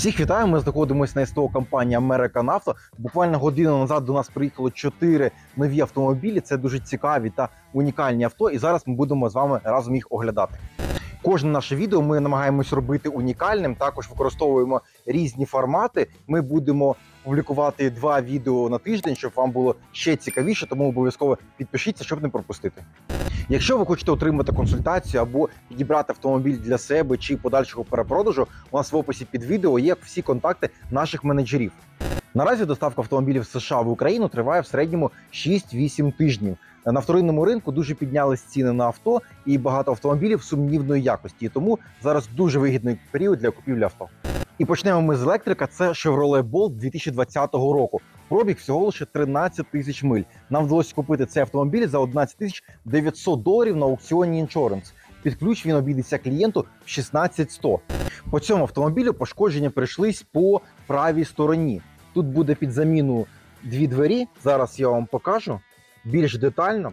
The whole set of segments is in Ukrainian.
Всіх вітаю. Ми знаходимося на СТО компанії Америка Нафта. Буквально годину назад до нас приїхало чотири нові автомобілі. Це дуже цікаві та унікальні авто. І зараз ми будемо з вами разом їх оглядати. Кожне наше відео ми намагаємось робити унікальним. Також використовуємо різні формати. Ми будемо публікувати два відео на тиждень, щоб вам було ще цікавіше. Тому обов'язково підпишіться, щоб не пропустити. Якщо ви хочете отримати консультацію або підібрати автомобіль для себе чи подальшого перепродажу, у нас в описі під відео є всі контакти наших менеджерів. Наразі доставка автомобілів з США в Україну триває в середньому 6-8 тижнів. На вторинному ринку дуже піднялись ціни на авто і багато автомобілів сумнівної якості. Тому зараз дуже вигідний період для купівлі авто. І почнемо ми з електрика. Це Chevrolet Bolt 2020 року. Пробіг всього лише 13 тисяч миль. Нам вдалося купити цей автомобіль за 11 тисяч 900 доларів на аукціоні Insurance. Під ключ він обійдеться клієнту в 16100. По цьому автомобілю пошкодження прийшлись по правій стороні. Тут буде під заміну дві двері. Зараз я вам покажу більш детально.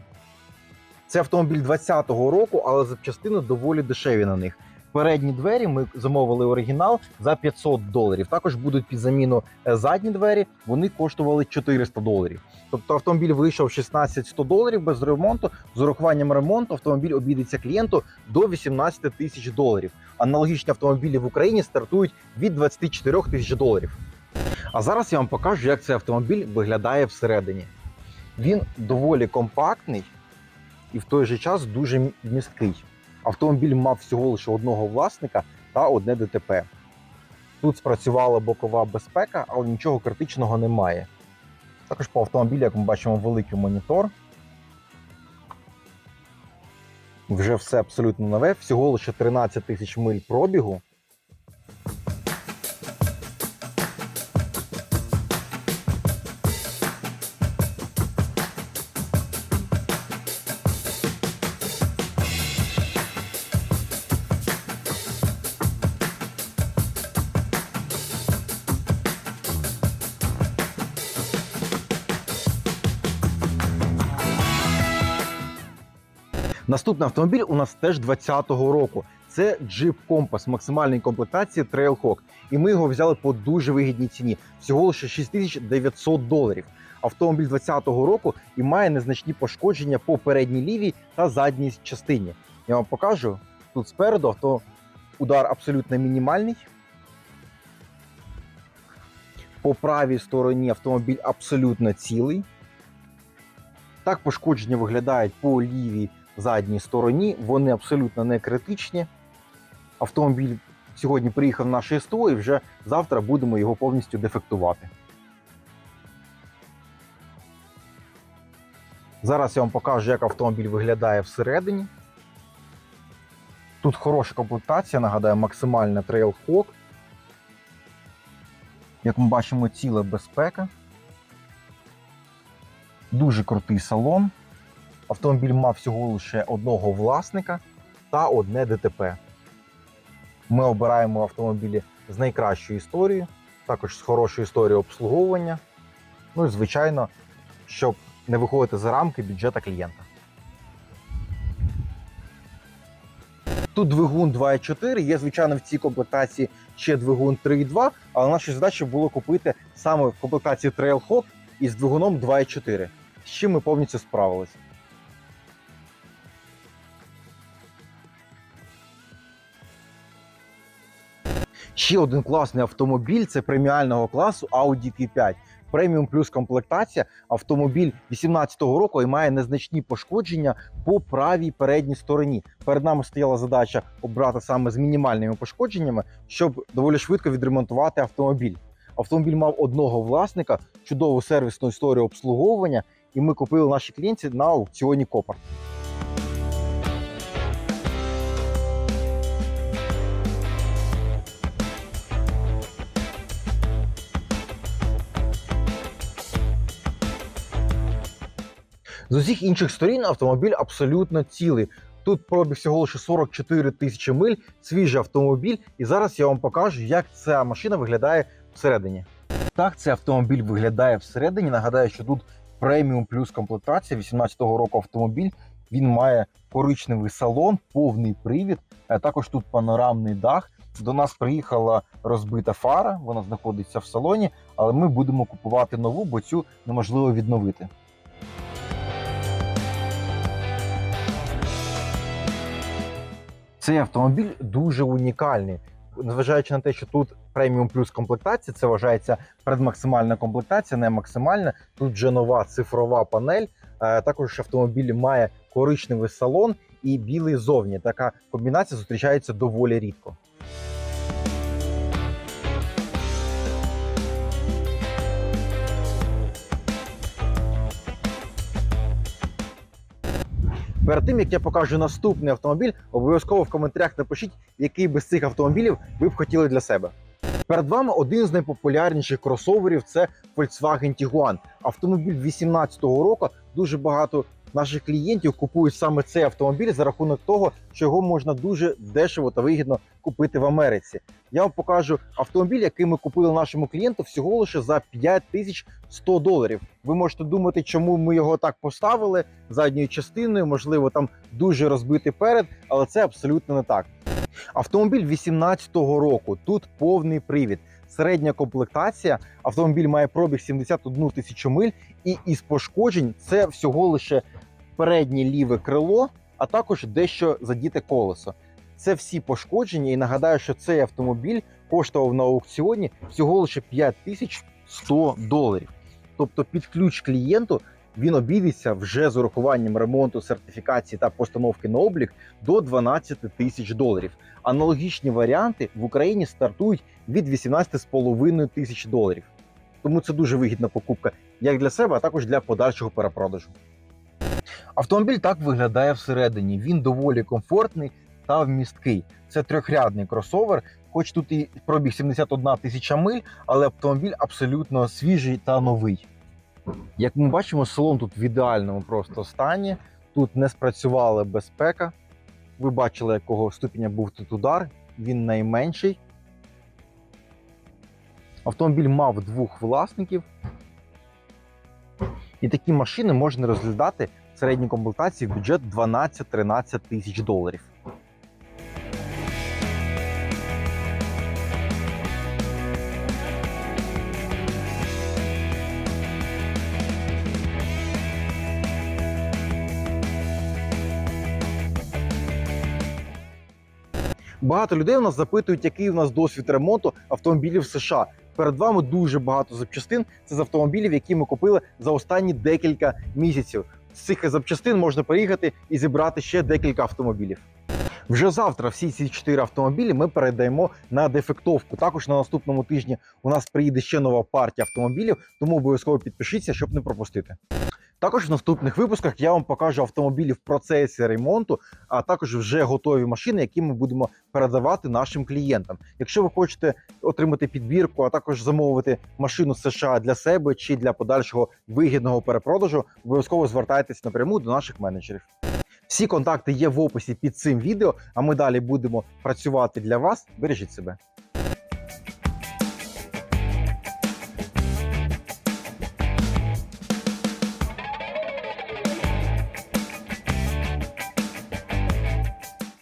Це автомобіль 2020 року, але запчастини доволі дешеві на них. Передні двері ми замовили оригінал за 500 доларів. Також будуть під заміну е, задні двері. Вони коштували 400 доларів. Тобто автомобіль вийшов 16-100 доларів без ремонту. З урахуванням ремонту автомобіль обійдеться клієнту до 18 тисяч доларів. Аналогічні автомобілі в Україні стартують від 24 тисяч доларів. А зараз я вам покажу, як цей автомобіль виглядає всередині. Він доволі компактний і в той же час дуже місткий. Автомобіль мав всього лише одного власника та одне ДТП. Тут спрацювала бокова безпека, але нічого критичного немає. Також по автомобілю, як ми бачимо, великий монітор. Вже все абсолютно нове, всього лише 13 тисяч миль пробігу. Наступний автомобіль у нас теж 20-го року. Це Jeep Compass максимальної комплектації Trailhawk. І ми його взяли по дуже вигідній ціні. Всього лише 6900 доларів. Автомобіль 20-го року і має незначні пошкодження по передній лівій та задній частині. Я вам покажу тут спереду авто удар абсолютно мінімальний. По правій стороні автомобіль абсолютно цілий. Так пошкодження виглядають по лівій задній стороні. Вони абсолютно не критичні. Автомобіль сьогодні приїхав в наше СТО і вже завтра будемо його повністю дефектувати. Зараз я вам покажу, як автомобіль виглядає всередині. Тут хороша комплектація, нагадаю, максимальна Trailhawk. Як ми бачимо, ціла безпека. Дуже крутий салон. Автомобіль мав всього лише одного власника та одне ДТП. Ми обираємо автомобілі з найкращою історією, також з хорошою історією обслуговування. Ну і, звичайно, щоб не виходити за рамки бюджета клієнта. Тут двигун 2.4, є, звичайно, в цій комплектації ще двигун 3.2, але наша задача було купити саме в комплектації Trailhawk із двигуном 2.4, з чим ми повністю справилися. Ще один класний автомобіль це преміального класу Audi Q5. Преміум плюс комплектація. Автомобіль 18-го року і має незначні пошкодження по правій передній стороні. Перед нами стояла задача обрати саме з мінімальними пошкодженнями, щоб доволі швидко відремонтувати автомобіль. Автомобіль мав одного власника, чудову сервісну історію обслуговування, і ми купили наші клієнті на аукціоні Копар. З усіх інших сторін автомобіль абсолютно цілий. Тут пробіг всього лише 44 тисячі миль, свіжий автомобіль, і зараз я вам покажу, як ця машина виглядає всередині. Так, цей автомобіль виглядає всередині. Нагадаю, що тут преміум плюс комплектація 18-го року автомобіль. Він має коричневий салон, повний привід. а Також тут панорамний дах. До нас приїхала розбита фара, вона знаходиться в салоні, але ми будемо купувати нову, бо цю неможливо відновити. Цей автомобіль дуже унікальний. Незважаючи на те, що тут преміум плюс комплектація, це вважається предмаксимальна комплектація, не максимальна. Тут вже нова цифрова панель. Е, Також автомобіль має коричневий салон і білий зовні. Така комбінація зустрічається доволі рідко. Перед тим як я покажу наступний автомобіль, обов'язково в коментарях напишіть, який би з цих автомобілів ви б хотіли для себе. Перед вами один з найпопулярніших кросоверів це Volkswagen Tiguan. Автомобіль 2018 року. Дуже багато наших клієнтів купують саме цей автомобіль за рахунок того, що його можна дуже дешево та вигідно купити в Америці. Я вам покажу автомобіль, який ми купили нашому клієнту всього лише за 5100 доларів. Ви можете думати, чому ми його так поставили задньою частиною, можливо, там дуже розбитий перед, але це абсолютно не так. Автомобіль 18-го року. Тут повний привід. Середня комплектація. Автомобіль має пробіг 71 тисячу миль, і із пошкоджень це всього лише переднє ліве крило, а також дещо задіте колесо. Це всі пошкодження. І нагадаю, що цей автомобіль коштував на аукціоні всього лише 5100 доларів. Тобто, під ключ клієнту він обійдеться вже з урахуванням ремонту, сертифікації та постановки на облік до 12 тисяч доларів. Аналогічні варіанти в Україні стартують від 18,5 тисяч доларів. Тому це дуже вигідна покупка як для себе, а також для подальшого перепродажу. Автомобіль так виглядає всередині. Він доволі комфортний та вмісткий. Це трьохрядний кросовер, хоч тут і пробіг 71 тисяча миль, але автомобіль абсолютно свіжий та новий. Як ми бачимо, салон тут в ідеальному просто стані. Тут не спрацювала безпека. Ви бачили, якого ступеня був тут удар. Він найменший. Автомобіль мав двох власників. І такі машини можна розглядати в середній комплектації в бюджет 12-13 тисяч доларів. Багато людей у нас запитують, який у нас досвід ремонту автомобілів США. Перед вами дуже багато запчастин. Це з автомобілів, які ми купили за останні декілька місяців. З цих запчастин можна приїхати і зібрати ще декілька автомобілів. Вже завтра всі ці чотири автомобілі ми передаємо на дефектовку. Також на наступному тижні у нас приїде ще нова партія автомобілів, тому обов'язково підпишіться, щоб не пропустити. Також в наступних випусках я вам покажу автомобілі в процесі ремонту, а також вже готові машини, які ми будемо передавати нашим клієнтам. Якщо ви хочете отримати підбірку, а також замовити машину США для себе чи для подальшого вигідного перепродажу, обов'язково звертайтеся напряму до наших менеджерів. Всі контакти є в описі під цим відео. А ми далі будемо працювати для вас. Бережіть себе.